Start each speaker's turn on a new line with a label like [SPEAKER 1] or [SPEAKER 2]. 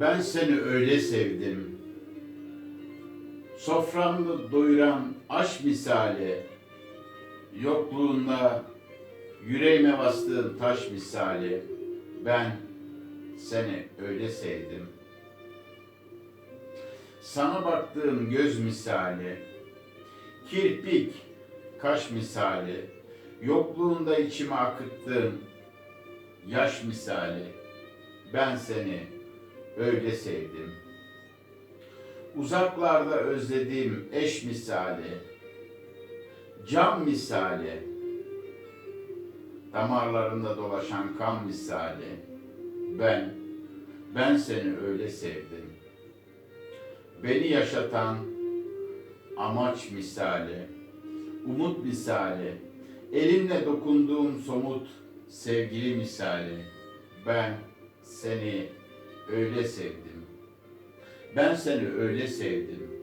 [SPEAKER 1] Ben seni öyle sevdim. Soframı doyuran aş misali, yokluğunda yüreğime bastığın taş misali, ben seni öyle sevdim. Sana baktığım göz misali, kirpik, kaş misali, yokluğunda içime akıttığın yaş misali, ben seni öyle sevdim. Uzaklarda özlediğim eş misali, cam misali, damarlarında dolaşan kan misali, ben, ben seni öyle sevdim. Beni yaşatan amaç misali, umut misali, elimle dokunduğum somut sevgili misali, ben seni öyle sevdim. Ben seni öyle sevdim.